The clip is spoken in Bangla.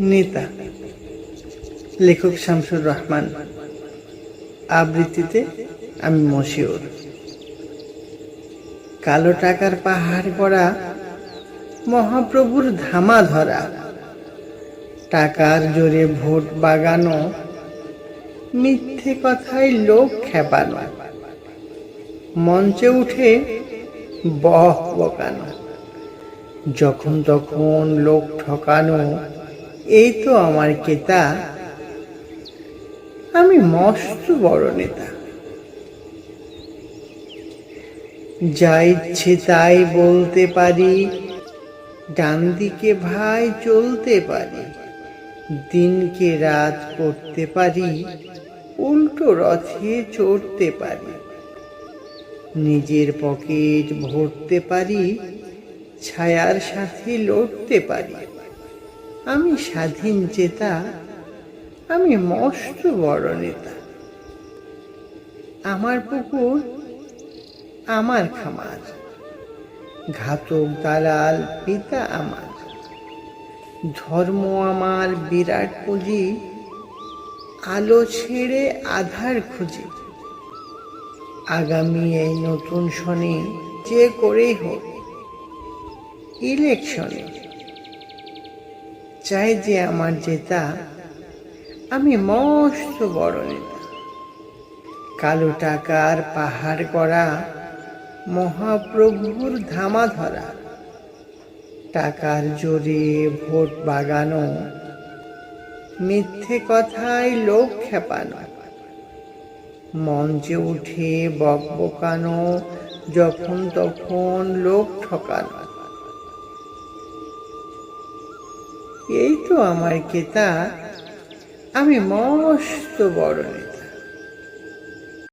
নেতা, লেখক শামসুর রহমান। আবৃত্তিতে আমি মশিউর। কালো টাকার পাহাড় গড়া মহাপ্রভুর ধামা ধরা, টাকার জোরে ভোট বাগানো, মিথ্যে কথায় লোক খেপানো, মঞ্চে উঠে বহ বকানো, যখন তখন লোক ঠকানো এই তো আমার কেতা। আমি মস্ত বড় নেতা। যা ইচ্ছে তাই বলতে পারি, ডান দিকে ভাই চলতে পারি, দিনকে রাত করতে পারি, উল্টো রথে চড়তে পারি, নিজের পকেট ভরতে পারি, ছায়ার সাথে লড়তে পারি। আমি স্বাধীন চেতা, আমি মস্ত বড় নেতা। আমার পুকুর, আমার খামার। ঘাতক দালাল, পিতা আমার। ধর্ম আমার বিরাট পুঁজি, আলো ছেড়ে আধার খুঁজি। আগামী এই নতুন শনি যে করেই হোক, ইলেকশনে চাই যে আমার জেতা, আমি মস্ত বড় নেতা। কালো টাকার পাহাড় করা, মহাপ্রভুর ধামা ধরা, টাকার জোরে ভোট বাগানো, মিথ্যে কথায় লোক খেপানো, মঞ্চে উঠে বকবকানো যখন তখন লোক ঠকানো। এই তো আমার কেতা। আমি মস্ত বড় নেতা।